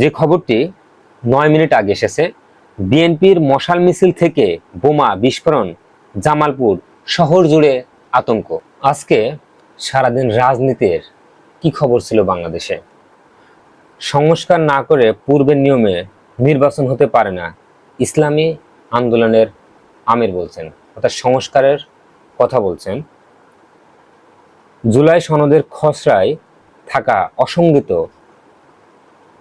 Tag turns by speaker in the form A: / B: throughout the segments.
A: যে খবরটি নয় মিনিট আগে এসেছে, বিএনপির মশাল মিছিল থেকে বোমা বিস্ফোরণ, জামালপুর শহর জুড়ে আতঙ্ক। আজকে সারাদিন রাজনীতির কি খবর ছিল বাংলাদেশে? সংস্কার না করে পূর্বের নিয়মে নির্বাচন হতে পারে না, ইসলামী আন্দোলনের আমির বলছেন, অর্থাৎ সংস্কারের কথা বলছেন। জুলাই সনদের খসড়ায় থাকা অসঙ্গিত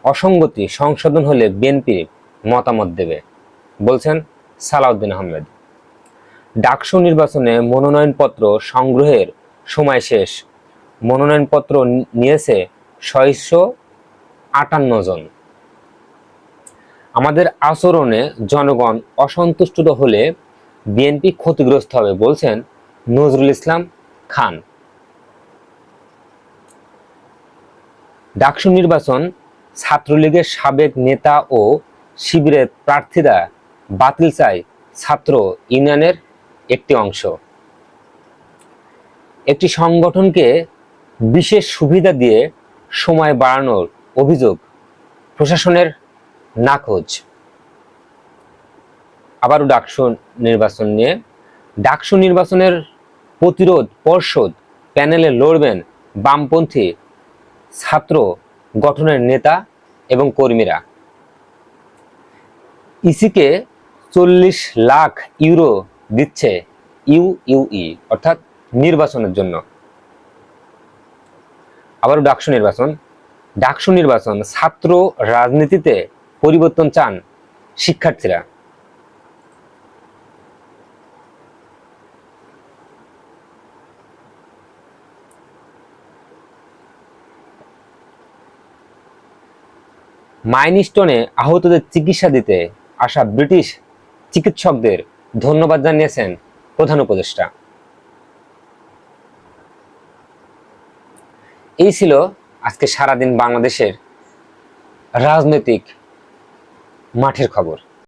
A: অসঙ্গতি সংশোধন হলে বিএনপি মতামত দেবে, বলছেন সালাউদ্দিন আহমেদ। ডাকসু নির্বাচনে মনোনয়নপত্র সংগ্রহের সময় শেষ। মনোনয়নপত্র নিয়েছে ছয়শো আটান্ন জন। আমাদের আচরণে জনগণ অসন্তুষ্ট হলে বিএনপি ক্ষতিগ্রস্ত হবে, বলছেন নজরুল ইসলাম খান। ডাকসু নির্বাচন ছাত্রলীগের সাবেক নেতা ও শিবিরের প্রার্থীরা বাতিল চায় ছাত্র ইউনিয়নের একটি অংশ। একটি সংগঠনকে বিশেষ সুবিধা দিয়ে সময় বাড়ানোর অভিযোগ প্রশাসনের নাকচ। আবারও ডাকসু নির্বাচন নিয়ে ডাকসু নির্বাচনের প্রতিরোধ পর্ষদ প্যানেলে লড়বেন বামপন্থী ছাত্র গঠনের নেতা এবং কর্মীরা। ইসিকে চল্লিশ লাখ ইউরো দিচ্ছে ইউ ইউইউই অর্থাৎ নির্বাচনের জন্য। আবারও ডাকসু নির্বাচন। ডাকসু নির্বাচন ছাত্র রাজনীতিতে পরিবর্তন চান শিক্ষার্থীরা। মাইনস্টোনে আহতদের চিকিৎসা দিতে আসা ব্রিটিশ চিকিৎসকদের ধন্যবাদ জানিয়েছেন প্রধান উপদেষ্টা। এই ছিল আজকে সারাদিন বাংলাদেশের রাজনৈতিক মাঠের খবর।